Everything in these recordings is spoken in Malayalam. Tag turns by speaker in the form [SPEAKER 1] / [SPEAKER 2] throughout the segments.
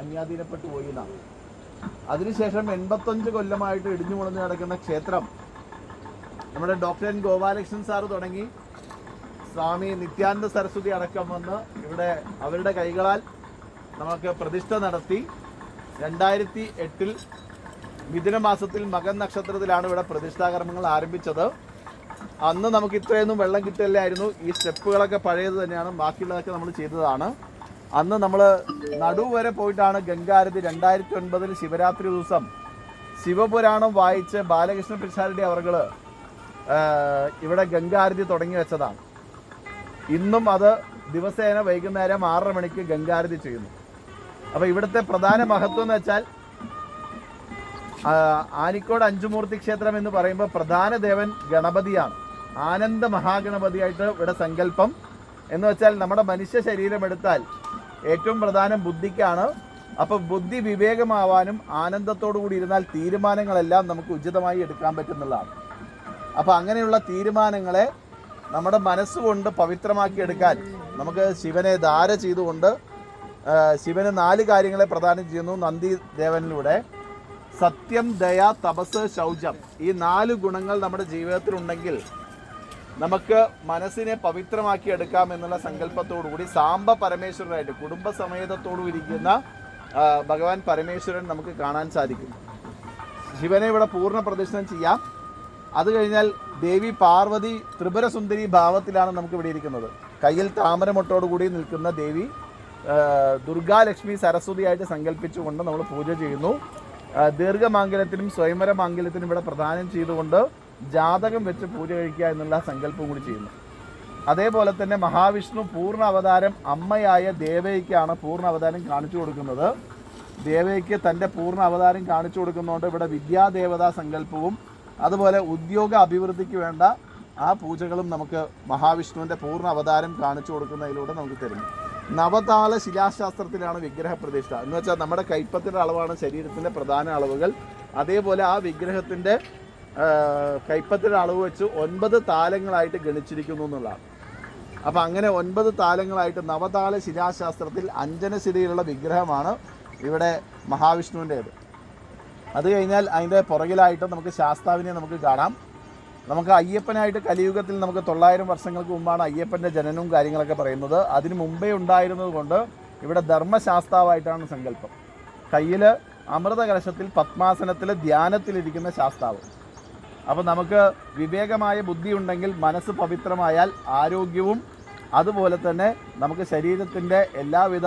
[SPEAKER 1] അന്യാധീനപ്പെട്ടു പോയി എന്നാണ്. അതിനുശേഷം എൺപത്തഞ്ച് കൊല്ലമായിട്ട് ഇടിഞ്ഞു മുളഞ്ഞു നടക്കുന്ന ക്ഷേത്രം നമ്മുടെ ഡോക്ടർ എൻ ഗോപാലകൃഷ്ണൻ സാറ് തുടങ്ങി. സ്വാമി നിത്യാനന്ദ സരസ്വതി അടക്കം വന്ന് ഇവിടെ അവരുടെ കൈകളാൽ നമുക്ക് പ്രതിഷ്ഠ നടത്തി. രണ്ടായിരത്തി എട്ടിൽ മിഥുനമാസത്തിൽ മകൻ നക്ഷത്രത്തിലാണ് ഇവിടെ പ്രതിഷ്ഠാകർമ്മങ്ങൾ ആരംഭിച്ചത്. അന്ന് നമുക്ക് ഇത്രയൊന്നും വെള്ളം കിട്ടില്ലായിരുന്നു ഈ സ്റ്റെപ്പുകളൊക്കെ പഴയത് തന്നെയാണ്. ബാക്കിയുള്ളതൊക്കെ നമ്മൾ ചെയ്തതാണ്. അന്ന് നമ്മൾ നടുവരെ വരെ പോയിട്ടാണ് ഗംഗാരതി രണ്ടായിരത്തി ഒൻപതിൽ ശിവരാത്രി ദിവസം ശിവപുരാണം വായിച്ച് ബാലകൃഷ്ണ പിഷാരടി അവർകൾ ഇവിടെ ഗംഗാരതി തുടങ്ങി വെച്ചതാണ്. ഇന്നും അത് ദിവസേന വൈകുന്നേരം ആറര മണിക്ക് ഗംഗാരതി ചെയ്യുന്നു. അപ്പോൾ ഇവിടുത്തെ പ്രധാന മഹത്വം എന്ന് വെച്ചാൽ ആനിക്കോട് അഞ്ചുമൂർത്തി ക്ഷേത്രം എന്ന് പറയുമ്പോൾ പ്രധാന ദേവൻ ഗണപതിയാണ്. ആനന്ദ മഹാഗണപതിയായിട്ട് ഇവിടെ സങ്കല്പം എന്ന് വെച്ചാൽ നമ്മുടെ മനുഷ്യ ശരീരം എടുത്താൽ ഏറ്റവും പ്രധാനം ബുദ്ധിക്കാണ്. അപ്പോൾ ബുദ്ധി വിവേകമാവാനും ആനന്ദത്തോടു കൂടി ഇരുന്നാൽ തീരുമാനങ്ങളെല്ലാം നമുക്ക് ഉചിതമായി എടുക്കാൻ പറ്റുന്നതാണ് അപ്പോൾ അങ്ങനെയുള്ള തീരുമാനങ്ങളെ നമ്മുടെ മനസ്സുകൊണ്ട് പവിത്രമാക്കി എടുക്കാൻ നമുക്ക് ശിവനെ ധാര ചെയ്തുകൊണ്ട് ശിവന് നാല് കാര്യങ്ങളെ പ്രദാനം ചെയ്യുന്നു നന്ദി ദേവനിലൂടെ സത്യം ദയ തപസ് ശൗചം ഈ നാല് ഗുണങ്ങൾ നമ്മുടെ ജീവിതത്തിലുണ്ടെങ്കിൽ നമുക്ക് മനസ്സിനെ പവിത്രമാക്കി എടുക്കാം എന്നുള്ള സങ്കല്പത്തോടുകൂടി സാമ്പ പരമേശ്വരനായിട്ട് കുടുംബസമേതത്തോടു ഇരിക്കുന്ന ഭഗവാൻ പരമേശ്വരൻ നമുക്ക് കാണാൻ സാധിക്കും. ശിവനെ ഇവിടെ പൂർണ പ്രദർശനം ചെയ്യാം. അത് കഴിഞ്ഞാൽ ദേവി പാർവതി ത്രിപുരസുന്ദരി ഭാവത്തിലാണ് നമുക്ക് ഇവിടെ ഇരിക്കുന്നത്. കയ്യിൽ താമരമൊട്ടോടു കൂടി നിൽക്കുന്ന ദേവി ദുർഗാലക്ഷ്മി സരസ്വതിയായിട്ട് സങ്കല്പിച്ചുകൊണ്ട് നമ്മൾ പൂജ ചെയ്യുന്നു. ദീർഘമാംഗല്യത്തിനും സ്വയംവര മാംഗല്യത്തിനും ഇവിടെ പ്രദാനം ചെയ്തുകൊണ്ട് ജാതകം വെച്ച് പൂജ കഴിക്കുക എന്നുള്ള സങ്കല്പം കൂടി ചെയ്യുന്നു. അതേപോലെ തന്നെ മഹാവിഷ്ണു പൂർണ അവതാരം അമ്മയായ ദേവയ്ക്കാണ് പൂർണ അവതാരം കാണിച്ചു കൊടുക്കുന്നത്. ദേവയ്ക്ക് തന്റെ പൂർണ അവതാരം കാണിച്ചു കൊടുക്കുന്നതുകൊണ്ട് ഇവിടെ വിദ്യാദേവതാ സങ്കല്പവും അതുപോലെ ഉദ്യോഗ അഭിവൃദ്ധിക്ക് വേണ്ട ആ പൂജകളും നമുക്ക് മഹാവിഷ്ണുവിന്റെ പൂർണ അവതാരം കാണിച്ചു കൊടുക്കുന്നതിലൂടെ നമുക്ക് തരുന്നു. നവതാള ശിലാശാസ്ത്രത്തിലാണ് വിഗ്രഹ പ്രതിഷ്ഠ എന്ന് വെച്ചാൽ നമ്മുടെ കൈപ്പത്തിന്റെ അളവാണ് ശരീരത്തിന്റെ പ്രധാന അളവുകൾ. അതേപോലെ ആ വിഗ്രഹത്തിന്റെ കൈപ്പത്തിന്റെ അളവ് വെച്ച് ഒൻപത് താലങ്ങളായിട്ട് ഗണിച്ചിരിക്കുന്നു എന്നുള്ളതാണ്. അപ്പം അങ്ങനെ ഒൻപത് താലങ്ങളായിട്ട് നവതാള ശിലാശാസ്ത്രത്തിൽ അഞ്ജനശിലയിലുള്ള വിഗ്രഹമാണ് ഇവിടെ മഹാവിഷ്ണുവിന്റേത്. അത് കഴിഞ്ഞാൽ അതിന്റെ പുറകിലായിട്ട് നമുക്ക് ശാസ്താവിനെ നമുക്ക് കാണാം. നമുക്ക് അയ്യപ്പനായിട്ട് കലിയുഗത്തിൽ നമുക്ക് തൊള്ളായിരം വർഷങ്ങൾക്ക് മുമ്പാണ് അയ്യപ്പന്റെ ജനനവും കാര്യങ്ങളൊക്കെ പറയുന്നത്. അതിന് മുമ്പേ ഉണ്ടായിരുന്നത് കൊണ്ട് ഇവിടെ ധർമ്മശാസ്താവായിട്ടാണ് സങ്കല്പം. കയ്യിൽ അമൃത കലശത്തിൽ പത്മാസനത്തിൽ ധ്യാനത്തിലിരിക്കുന്ന ശാസ്താവ്. അപ്പോൾ നമുക്ക് വിവേകമായ ബുദ്ധി ഉണ്ടെങ്കിൽ മനസ്സ് പവിത്രമായാൽ ആരോഗ്യവും അതുപോലെ തന്നെ നമുക്ക് ശരീരത്തിന്റെ എല്ലാവിധ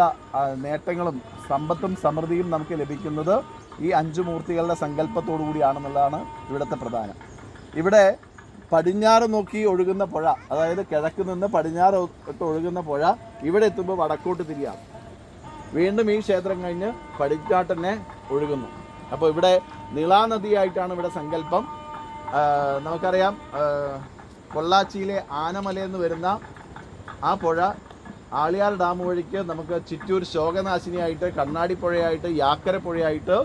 [SPEAKER 1] നേട്ടങ്ങളും സമ്പത്തും സമൃദ്ധിയും നമുക്ക് ലഭിക്കുന്നത് ഈ അഞ്ചു മൂർത്തികളുടെ സങ്കല്പത്തോടു കൂടിയാണെന്നുള്ളതാണ് ഇവിടുത്തെ പ്രധാനം. ഇവിടെ പടിഞ്ഞാറ് നോക്കി ഒഴുകുന്ന പുഴ അതായത് കിഴക്ക് നിന്ന് പടിഞ്ഞാറ് ഒഴുകുന്ന പുഴ ഇവിടെ എത്തുമ്പോൾ വടക്കോട്ട് തിരിയാണ് വീണ്ടും ഈ ക്ഷേത്രം കഴിഞ്ഞ് പടിഞ്ഞാട്ട് തന്നെ ഒഴുകുന്നു. അപ്പോൾ ഇവിടെ നിളാനദിയായിട്ടാണ് ഇവിടെ സങ്കല്പം. നമുക്കറിയാം പൊള്ളാച്ചിയിലെ ആനമലയെന്ന് വരുന്ന ആ പുഴ ആളിയാർ ഡാം വഴിക്ക് നമുക്ക് ചിറ്റൂർ ശോകനാശിനിയായിട്ട് കണ്ണാടി പുഴയായിട്ട് യാക്കര പുഴയായിട്ട്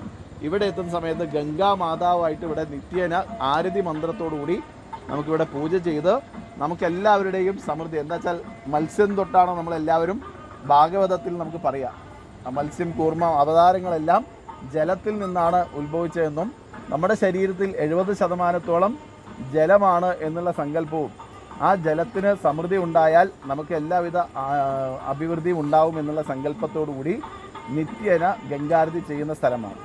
[SPEAKER 1] ഇവിടെ എത്തുന്ന സമയത്ത് ഗംഗാ മാതാവായിട്ട് ഇവിടെ നിത്യേന ആരതി മന്ത്രത്തോടുകൂടി നമുക്കിവിടെ പൂജ ചെയ്ത് നമുക്കെല്ലാവരുടെയും സമൃദ്ധി. എന്താ വെച്ചാൽ മത്സ്യം തൊട്ടാണോ നമ്മളെല്ലാവരും ഭാഗവതത്തിൽ നമുക്ക് പറയാം. മത്സ്യം കൂർമ്മ അവതാരങ്ങളെല്ലാം ജലത്തിൽ നിന്നാണ് ഉത്ഭവിച്ചതെന്നും നമ്മുടെ ശരീരത്തിൽ എഴുപത് ശതമാനത്തോളം ജലമാണ് എന്നുള്ള സങ്കല്പവും ആ ജലത്തിന് സമൃദ്ധി ഉണ്ടായാൽ നമുക്ക് എല്ലാവിധ അഭിവൃദ്ധിയും ഉണ്ടാവും എന്നുള്ള സങ്കല്പത്തോടു കൂടി നിത്യേന ഗംഗാരതി ചെയ്യുന്ന സ്ഥലമാണ്.